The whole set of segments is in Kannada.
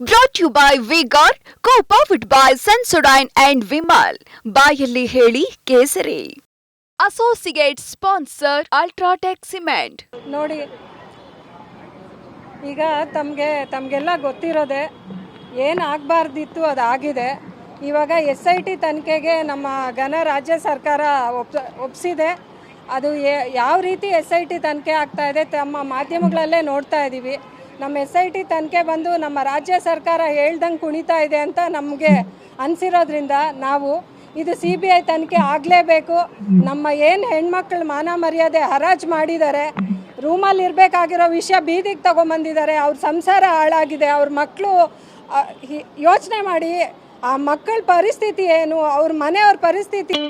Brought you by vigour co powered by Sensodyne and Vimal ಬಾಯಲ್ಲಿ ಹೇಳಿ ಕೇಸರಿ. ಅಸೋಸಿಯೇಟ್ ಸ್ಪಾನ್ಸರ್ ಅಲ್ಟ್ರಾಟೆಕ್ ಸಿಮೆಂಟ್ ನೋಡಿ, ಈಗ ತಮಗೆ, ತಮಗೆಲ್ಲ ಗೊತ್ತಿರೋದೆ ಏನು ಆಗಬಾರ್ದಿತ್ತು ಅದು ಆಗಿದೆ. ಇವಾಗ ಎಸ್ ಐ ಟಿ ತನಿಖೆಗೆ ನಮ್ಮ ಘನ ರಾಜ್ಯ ಸರ್ಕಾರ ಒಪ್ ಒಪ್ಸಿದೆ. ಅದು ಯಾವ ರೀತಿ ಎಸ್ ಐ ಟಿ ತನಿಖೆ ಆಗ್ತಾ ಇದೆ ತಮ್ಮ ಮಾಧ್ಯಮಗಳಲ್ಲೇ ನೋಡ್ತಾ ಇದ್ದೀವಿ ನಮ್ಮ ಎಸ್ ಐ ಟಿ ತನಿಖೆ ಬಂದು ನಮ್ಮ ರಾಜ್ಯ ಸರ್ಕಾರ ಹೇಳ್ದಂಗೆ ಕುಣಿತಾ ಇದೆ ಅಂತ ನಮಗೆ ಅನಿಸಿರೋದ್ರಿಂದ ನಾವು ಇದು ಸಿ ಬಿ ಐ ತನಿಖೆ ಆಗಲೇಬೇಕು. ನಮ್ಮ ಏನು ಹೆಣ್ಮಕ್ಳು ಮಾನ ಮರ್ಯಾದೆ ಹರಾಜು ಮಾಡಿದ್ದಾರೆ ರೂಮಲ್ಲಿ ಇರಬೇಕಾಗಿರೋ ವಿಷಯ ಬೀದಿಗೆ ತಗೊಂಬಂದಿದ್ದಾರೆ ಅವ್ರ ಸಂಸಾರ ಹಾಳಾಗಿದೆ, ಅವ್ರ ಮಕ್ಕಳು ಯೋಚನೆ ಮಾಡಿ ಆ ಮಕ್ಕಳ ಪರಿಸ್ಥಿತಿ ಏನು, ಅವ್ರ ಮನೆಯವ್ರ ಪರಿಸ್ಥಿತಿ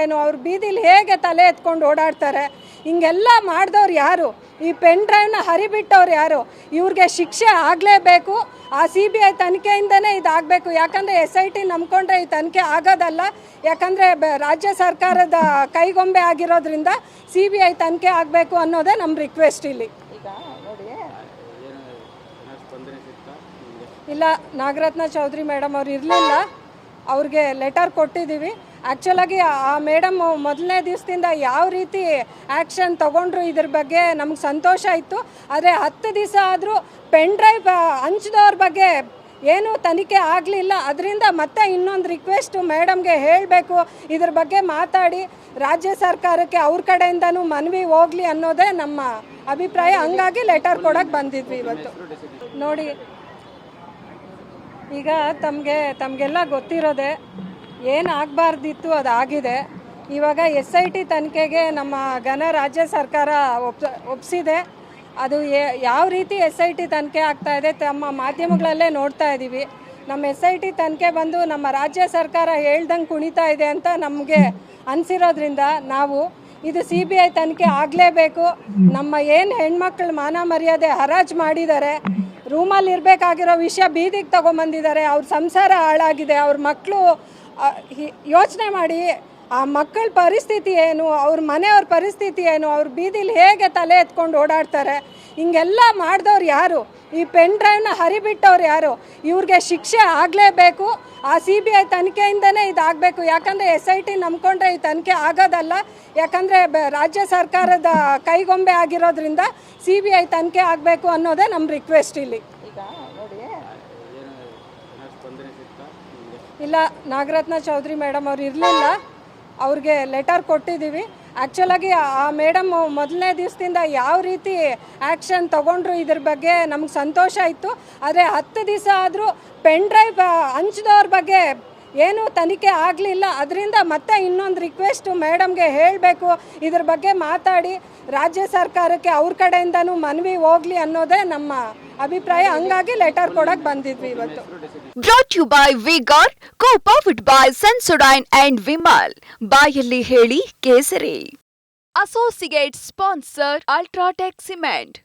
ಏನು ಅವ್ರು ಬೀದಿಲಿ ಹೇಗೆ ತಲೆ ಎತ್ಕೊಂಡು ಓಡಾಡ್ತಾರೆ? ಹಿಂಗೆಲ್ಲ ಮಾಡಿದವ್ರು ಯಾರು? ಈ ಪೆನ್ ಡ್ರೈವ್ನ ಹರಿಬಿಟ್ಟವ್ರು ಯಾರು? ಇವ್ರಿಗೆ ಶಿಕ್ಷೆ ಆಗಲೇಬೇಕು. ಆ ಸಿ ಬಿ ಐ ತನಿಖೆಯಿಂದನೇ ಇದಾಗಬೇಕು. ಯಾಕಂದರೆ ಎಸ್ ಐ ಟಿ ನಂಬ್ಕೊಂಡ್ರೆ ಈ ತನಿಖೆ ಆಗೋದಲ್ಲ. ಯಾಕಂದರೆ ರಾಜ್ಯ ಸರ್ಕಾರದ ಕೈಗೊಂಬೆ ಆಗಿರೋದ್ರಿಂದ ಸಿ ಬಿ ಐ ತನಿಖೆ ಆಗಬೇಕು ಅನ್ನೋದೇ ನಮ್ಮ ರಿಕ್ವೆಸ್ಟ್ ಇಲ್ಲಿ. ಇಲ್ಲ ನಾಗರತ್ನ ಚೌಧರಿ ಮೇಡಮ್ ಅವ್ರು ಇರಲಿಲ್ಲ. ಅವ್ರಿಗೆ ಲೆಟರ್ ಕೊಟ್ಟಿದ್ದೀವಿ ಆ್ಯಕ್ಚುಲಾಗಿ ಆ ಮೇಡಮ್ ಮೊದಲನೇ ದಿವಸದಿಂದ ಯಾವ ರೀತಿ ಆ್ಯಕ್ಷನ್ ತೊಗೊಂಡ್ರು ಇದ್ರ ಬಗ್ಗೆ ನಮ್ಗೆ ಸಂತೋಷ ಇತ್ತು ಆದರೆ ಹತ್ತು ದಿವಸ ಆದರೂ ಪೆನ್ ಡ್ರೈವ್ ಹಂಚಿದವ್ರ ಬಗ್ಗೆ ಏನು ತನಿಖೆ ಆಗಲಿಲ್ಲ. ಅದರಿಂದ ಮತ್ತೆ ಇನ್ನೊಂದು ರಿಕ್ವೆಸ್ಟು ಮೇಡಮ್ಗೆ ಹೇಳಬೇಕು. ಇದ್ರ ಬಗ್ಗೆ ಮಾತಾಡಿ. ರಾಜ್ಯ ಸರ್ಕಾರಕ್ಕೆ ಅವ್ರ ಕಡೆಯಿಂದನೂ ಮನವಿ ಹೋಗಲಿ ಅನ್ನೋದೇ ನಮ್ಮ ಅಭಿಪ್ರಾಯ. ಹಂಗಾಗಿ ಲೆಟರ್ ಕೊಡೋಕ್ಕೆ ಬಂದಿದ್ವಿ ಇವತ್ತು. ನೋಡಿ, ಈಗ ತಮಗೆ, ತಮಗೆಲ್ಲ ಗೊತ್ತಿರೋದೆ ಏನು ಆಗಬಾರ್ದಿತ್ತು ಅದು ಆಗಿದೆ ಇವಾಗ ಎಸ್ ಐ ಟಿ ತನಿಖೆಗೆ ನಮ್ಮ ಘನ ರಾಜ್ಯ ಸರ್ಕಾರ ಒಪ್ಸ, ಒಪ್ಸಿದೆ. ಅದು ಯಾವ ರೀತಿ ಎಸ್ ಐ ಟಿ ತನಿಖೆ ಆಗ್ತಾ ಇದೆ ತಮ್ಮ ಮಾಧ್ಯಮಗಳಲ್ಲೇ ನೋಡ್ತಾ ಇದ್ದೀವಿ ನಮ್ಮ ಎಸ್ ಐ ಟಿ ತನಿಖೆ ಬಂದು ನಮ್ಮ ರಾಜ್ಯ ಸರ್ಕಾರ ಹೇಳ್ದಂಗೆ ಕುಣಿತಾ ಇದೆ ಅಂತ ನಮಗೆ ಅನಿಸಿರೋದ್ರಿಂದ ನಾವು ಇದು ಸಿ ಬಿ ಐ ತನಿಖೆ ಆಗಲೇಬೇಕು. ನಮ್ಮ ಏನು ಹೆಣ್ಮಕ್ಳು ಮಾನ ಮರ್ಯಾದೆ ಹರಾಜು ಮಾಡಿದ್ದಾರೆ ರೂಮಲ್ಲಿ ಇರಬೇಕಾಗಿರೋ ವಿಷಯ ಬೀದಿಗೆ ತಗೊಂಬಂದಿದ್ದಾರೆ, ಅವ್ರ ಸಂಸಾರ ಹಾಳಾಗಿದೆ, ಅವ್ರ ಮಕ್ಕಳು ಯೋಚನೆ ಮಾಡಿ ಆ ಮಕ್ಕಳ ಪರಿಸ್ಥಿತಿ ಏನು ಅವ್ರ ಮನೆಯವ್ರ ಪರಿಸ್ಥಿತಿ ಏನು ಅವ್ರ ಬೀದಿಲಿ ಹೇಗೆ ತಲೆ ಎತ್ಕೊಂಡು ಓಡಾಡ್ತಾರೆ ಹಿಂಗೆಲ್ಲ ಮಾಡಿದವ್ರು ಯಾರು? ಈ ಪೆನ್ ಡ್ರೈವ್ನ ಹರಿಬಿಟ್ಟವ್ರು ಯಾರು? ಇವ್ರಿಗೆ ಶಿಕ್ಷೆ ಆಗಲೇಬೇಕು ಆ ಸಿ ಬಿ ಐ ತನಿಖೆಯಿಂದನೇ ಇದಾಗಬೇಕು. ಯಾಕಂದರೆ ಎಸ್ ಐ ಟಿ ನಂಬ್ಕೊಂಡ್ರೆ ಈ ತನಿಖೆ ಆಗೋದಲ್ಲ. ಯಾಕಂದರೆ ರಾಜ್ಯ ಸರ್ಕಾರದ ಕೈಗೊಂಬೆ ಆಗಿರೋದ್ರಿಂದ ಸಿ ಬಿ ಐ ತನಿಖೆ ಆಗಬೇಕು ಅನ್ನೋದೇ ನಮ್ಮ ರಿಕ್ವೆಸ್ಟ್ ಇಲ್ಲಿ. ಈಗ ನೋಡಿ. ಇಲ್ಲ, ನಾಗರತ್ನ ಚೌಧರಿ ಮೇಡಮ್ ಅವ್ರು ಇರಲಿಲ್ಲ. ಅವ್ರಿಗೆ ಲೆಟರ್ ಕೊಟ್ಟಿದ್ದೀವಿ. ಆ್ಯಕ್ಚುಲಾಗಿ ಆ ಮೇಡಮ್ ಮೊದಲನೇ ದಿವಸದಿಂದ ಯಾವ ರೀತಿ ಆ್ಯಕ್ಷನ್ ತಗೊಂಡ್ರು ಇದ್ರ ಬಗ್ಗೆ ನಮ್ಗೆ ಸಂತೋಷ ಇತ್ತು. ಆದರೆ ಹತ್ತು ದಿವಸ ಆದರೂ ಪೆನ್ ಡ್ರೈವ್ ಹಂಚಿದವ್ರ ಬಗ್ಗೆ ಏನು ತನಿಖೆ ಆಗಲಿಲ್ಲ. ಅದರಿಂದ ಮತ್ತೆ ಇನ್ನೊಂದು ರಿಕ್ವೆಸ್ಟು ಮೇಡಮ್ಗೆ ಹೇಳಬೇಕು. ಇದ್ರ ಬಗ್ಗೆ ಮಾತಾಡಿ. ರಾಜ್ಯ ಸರ್ಕಾರಕ್ಕೆ ಅವ್ರ ಕಡೆಯಿಂದನೂ ಮನವಿ ಹೋಗ್ಲಿ ಅನ್ನೋದೇ ನಮ್ಮ ಅಭಿಪ್ರಾಯ. ಹಂಗಾಗಿ ಲೆಟರ್ ಕೊಡಕ್ ಬಂದಿದ್ವಿ ಇವತ್ತು. ಬ್ರಾಟ್ ಯು ಬೈ ವಿಗಾರ್ co ಪಾಫಿಟ್ by Sensodyne and Vimal ಬಾಯಲ್ಲಿ ಹೇಳಿ ಕೇಸರಿ. Associate sponsor UltraTech cement